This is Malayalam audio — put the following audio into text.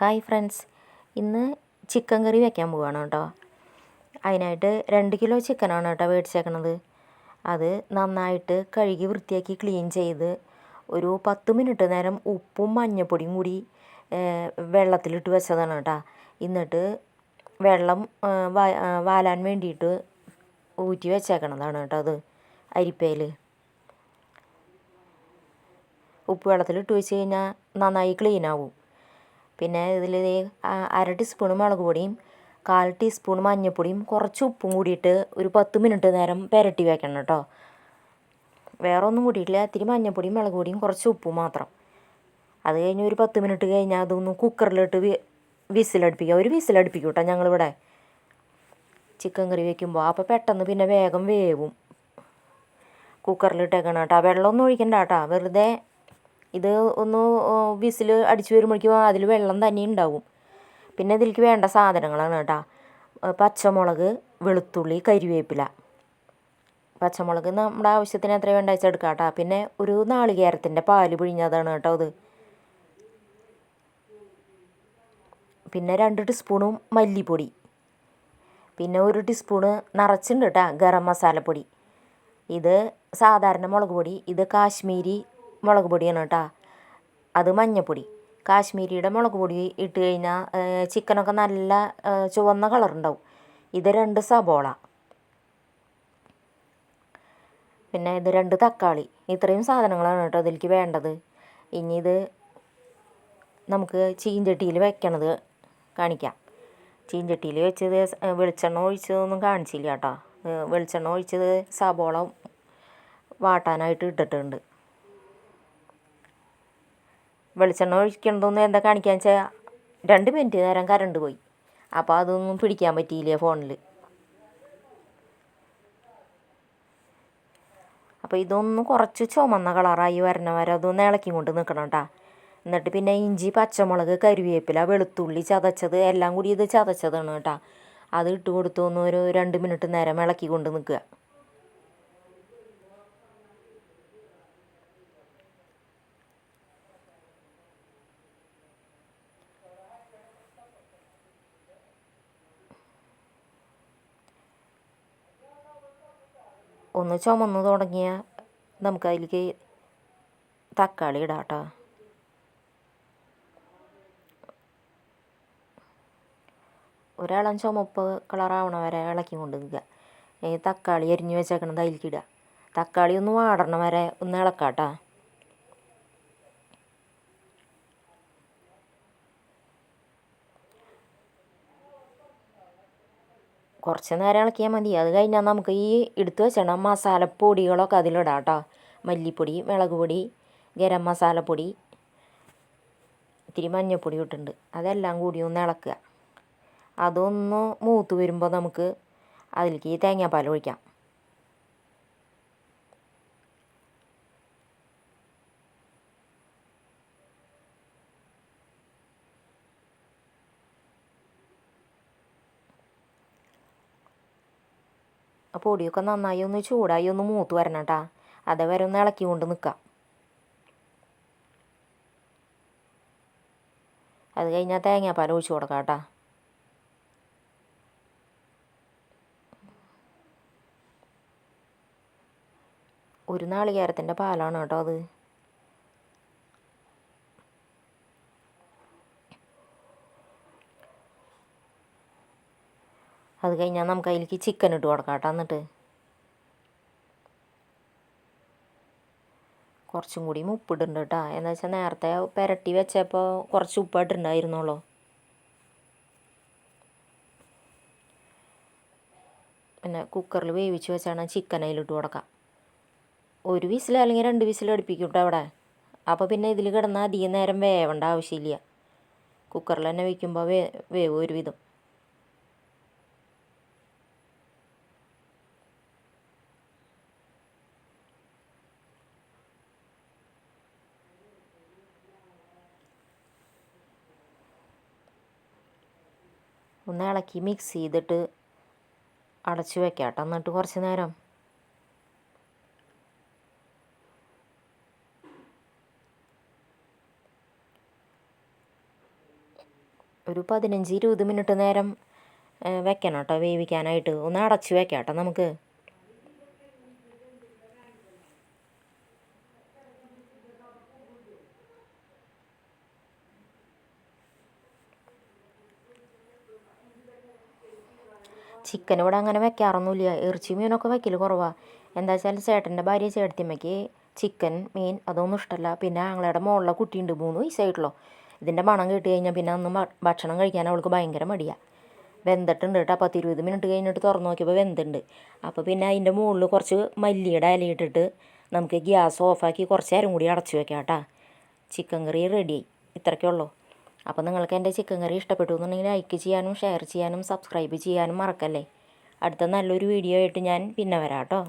ഹായ് ഫ്രണ്ട്സ് ഇന്ന് ചിക്കൻ കറി വെക്കാൻ പോവാണ് കേട്ടോ. അതിനായിട്ട് രണ്ട് കിലോ ചിക്കനാണ് കേട്ടോ മേടിച്ചേക്കണത്. അത് നന്നായിട്ട് കഴുകി വൃത്തിയാക്കി ക്ലീൻ ചെയ്ത് ഒരു പത്ത് മിനിറ്റ് നേരം ഉപ്പും മഞ്ഞപ്പൊടിയും കൂടി വെള്ളത്തിലിട്ട് വെച്ചതാണ് കേട്ടോ. എന്നിട്ട് വെള്ളം വാലാൻ വേണ്ടിയിട്ട് ഊറ്റി വെച്ചേക്കണതാണ് കേട്ടോ അത് അരിപ്പയിൽ ഉപ്പ് വെള്ളത്തിലിട്ട് വെച്ച് കഴിഞ്ഞാൽ നന്നായി ക്ലീൻ പിന്നെ ഇതിൽ അര ടീസ്പൂൺ മുളക് പൊടിയും കാൽ ടീസ്പൂൺ മഞ്ഞൾപ്പൊടിയും കുറച്ച് ഉപ്പും കൂടിയിട്ട് ഒരു പത്ത് മിനിറ്റ് നേരം പുരട്ടി വെക്കണം കേട്ടോ. വേറെ ഒന്നും കൂടിയിട്ടില്ല ഇത്തിരി മഞ്ഞൾപ്പൊടിയും മുളക് പൊടിയും കുറച്ച് ഉപ്പും മാത്രം. അത് കഴിഞ്ഞ് ഒരു പത്ത് മിനിറ്റ് കഴിഞ്ഞാൽ അതൊന്ന് കുക്കറിലിട്ട് വിസിലടുപ്പിക്കുക. ഒരു വിസിലടുപ്പിക്കും കേട്ടോ ഞങ്ങളിവിടെ. ചിക്കൻ കറി വയ്ക്കുമ്പോൾ അപ്പോൾ പെട്ടെന്ന് പിന്നെ വേഗം വേവും. കുക്കറിലിട്ടേക്കണം കേട്ടോ. വെള്ളമൊന്നും ഒഴിക്കണ്ട കേട്ടോ. വെറുതെ ഇത് ഒന്ന് വിസിൽ അടിച്ച് വരുമ്പോഴേക്കും അതിൽ വെള്ളം തന്നെ ഉണ്ടാവും. പിന്നെ ഇതിലേക്ക് വേണ്ട സാധനങ്ങളാണ് കേട്ടോ. പച്ചമുളക് വെളുത്തുള്ളി കരിവേപ്പില. പച്ചമുളക് നമ്മുടെ ആവശ്യത്തിന് എത്ര വേണ്ട വെച്ചാൽ എടുക്കാം കേട്ടോ. പിന്നെ ഒരു നാളികേരത്തിന്റെ പാൽ പിഴിഞ്ഞതാണ് കേട്ടോ അത് പിന്നെ രണ്ട് ടീസ്പൂണും മല്ലിപ്പൊടി. പിന്നെ ഒരു ടീസ്പൂണ് നിറച്ചുണ്ട് കേട്ടോ ഗരം മസാലപ്പൊടി. ഇത് സാധാരണ മുളക് പൊടി ഇത് കാശ്മീരി മുളക് പൊടിയാണ് കേട്ടോ. അത് മഞ്ഞപ്പൊടി. കാശ്മീരിയുടെ മുളക് പൊടി ഇട്ട് കഴിഞ്ഞാൽ ചിക്കനൊക്കെ നല്ല ചുവന്ന കളറുണ്ടാവും ഇത് രണ്ട് സബോള. പിന്നെ ഇത് രണ്ട് തക്കാളി. ഇത്രയും സാധനങ്ങളാണ് കേട്ടോ അതിലേക്ക് വേണ്ടത്. ഇനി ഇത് നമുക്ക് ചീഞ്ചട്ടിയിൽ വെക്കണത് കാണിക്കാം. ചീഞ്ചട്ടിയിൽ വെച്ചത് വെളിച്ചെണ്ണ ഒഴിച്ചതൊന്നും കാണിച്ചില്ല കേട്ടോ. വെളിച്ചെണ്ണ ഒഴിച്ചത് സബോള വാട്ടാനായിട്ട് ഇട്ടിട്ടുണ്ട്. വെളിച്ചെണ്ണ ഒഴിക്കണതൊന്നും എന്താ കാണിക്കാന്ന് വെച്ചാൽ രണ്ട് മിനിറ്റ് നേരം കറണ്ട് പോയി. അപ്പോൾ അതൊന്നും പിടിക്കാൻ പറ്റിയില്ല ഫോണിൽ അപ്പോൾ ഇതൊന്ന് കുറച്ച് ചുമന്ന കളറായി വരണ വരെ അതൊന്ന് ഇളക്കി കൊണ്ട് നിൽക്കണം കേട്ടോ എന്നിട്ട് പിന്നെ ഇഞ്ചി പച്ചമുളക് കരുവേപ്പില വെളുത്തുള്ളി ചതച്ചത് എല്ലാം കൂടി ഇത് ചതച്ചതാണ് കേട്ടോ അത് ഇട്ട് കൊടുത്തു ഒന്ന് ഒരു രണ്ട് മിനിറ്റ് നേരം ഇളക്കി കൊണ്ട് നിൽക്കുക ഒന്ന് ചുമന്ന് തുടങ്ങിയാൽ നമുക്ക് അതിലേക്ക് തക്കാളി ഇടാം കേട്ടോ ഒരാളം ചുമപ്പ് കളറാവണ വരെ ഇളക്കി കൊണ്ട് നിൽക്കുക ഈ തക്കാളി അരിഞ്ഞ് വെച്ചേക്കണത് അതിലേക്ക് ഇടുക. തക്കാളി ഒന്ന് വാടണ വരെ ഒന്ന് ഇളക്കാം കുറച്ച് നേരം ഇളക്കിയാൽ മതി. അത് കഴിഞ്ഞാൽ നമുക്ക് ഈ എടുത്തു വെച്ചണ മസാലപ്പൊടികളൊക്കെ അതിലിടാം കേട്ടോ മല്ലിപ്പൊടി മുളക് പൊടി ഗരം മസാലപ്പൊടി ഇത്തിരി മഞ്ഞൾപ്പൊടി ഇട്ടുണ്ട് അതെല്ലാം കൂടി ഒന്ന് ഇളക്കുക. അതൊന്ന് മൂത്ത് വരുമ്പോൾ നമുക്ക് അതിലേക്ക് തേങ്ങാപ്പാൽ ഒഴിക്കാം. ആ പൊടിയൊക്കെ നന്നായി ഒന്ന് ചൂടായി ഒന്ന് മൂത്ത് വരണം കേട്ടോ അതേവരെ ഒന്ന് ഇളക്കി കൊണ്ട് നിൽക്കാം അത് കഴിഞ്ഞാൽ തേങ്ങാപ്പാൽ ഒഴിച്ചു കൊടുക്കാം കേട്ടോ. ഒരു നാളികേരത്തിന്റെ പാലാണ് കേട്ടോ അത്. അത് കഴിഞ്ഞാൽ നമുക്ക് അതിലേക്ക് ചിക്കൻ ഇട്ട് കൊടുക്കാം കേട്ടോ എന്നിട്ട്. കുറച്ചും കൂടി ഉപ്പിടുന്നുണ്ട് കേട്ടോ എന്താ വെച്ചാൽ നേരത്തെ പുരട്ടി വെച്ചപ്പോൾ കുറച്ച് ഉപ്പായിട്ടുണ്ടായിരുന്നുള്ളൂ. പിന്നെ കുക്കറിൽ വേവിച്ച് വെച്ചാണ് ചിക്കൻ അതിലിട്ട് കൊടുക്കാം. ഒരു വിസിൽ അല്ലെങ്കിൽ രണ്ട് വിസിൽ അടുപ്പിക്കും കേട്ടോ അവിടെ. അപ്പോൾ പിന്നെ ഇതിൽ കിടന്നാൽ അധികം നേരം വേവേണ്ട ആവശ്യമില്ല. കുക്കറിൽ തന്നെ വയ്ക്കുമ്പോൾ വേ വേവ് ഒരുവിധം. ഒന്ന് ഇളക്കി മിക്സ് ചെയ്തിട്ട് അടച്ച് വെക്കാം കേട്ടോ. എന്നിട്ട് കുറച്ച് നേരം. ഒരു പതിനഞ്ച് ഇരുപത് മിനിറ്റ് നേരം വെക്കണം കേട്ടോ. വേവിക്കാനായിട്ട്. ഒന്ന് അടച്ച് വെക്കാം കേട്ടോ നമുക്ക്. ചിക്കൻ ഇവിടെ അങ്ങനെ വെക്കാറൊന്നുമില്ല. ഇറച്ചി മീനൊക്കെ വെക്കൽ കുറവാണ് എന്താ വെച്ചാൽ ചേട്ടന്റെ ഭാര്യ ചേട്ടത്തിമ്മയ്ക്ക് ചിക്കൻ മീൻ അതൊന്നും ഇഷ്ടമല്ല പിന്നെ ആങ്ങളുടെ മുകളിലെ കുട്ടിയുണ്ട് മൂന്ന് വയസ്സായിട്ടുള്ളൂ. ഇതിന്റെ മണം കേട്ട് കഴിഞ്ഞാൽ പിന്നെ അന്ന് ഭക്ഷണം കഴിക്കാൻ അവൾക്ക് ഭയങ്കര മടിയാണ് വെന്തിട്ടുണ്ട് കേട്ടോ. അപ്പോൾ പത്തിരുപത് മിനിറ്റ് കഴിഞ്ഞിട്ട് തുറന്ന് നോക്കിയപ്പോൾ വെന്തുണ്ട്. അപ്പോൾ പിന്നെ അതിന്റെ മുകളിൽ കുറച്ച് മല്ലിയുടെ ഇലയിട്ടിട്ട് നമുക്ക് ഗ്യാസ് ഓഫാക്കി കുറച്ച് നേരം കൂടി അടച്ചു വെക്കാം കേട്ടോ. ചിക്കൻ കറി റെഡിയായി ഇത്രയ്ക്കേ ഉള്ളൂ. അപ്പോൾ നിങ്ങൾക്ക് എന്റെ ചിക്കൻ കറി ഇഷ്ടപ്പെട്ടു എന്നുണ്ടെങ്കിൽ ലൈക്ക് ചെയ്യാനും ഷെയർ ചെയ്യാനും സബ്സ്ക്രൈബ് ചെയ്യാനും മറക്കല്ലേ? അടുത്ത നല്ലൊരു വീഡിയോ ആയിട്ട് ഞാൻ പിന്നെ വരാം കേട്ടോ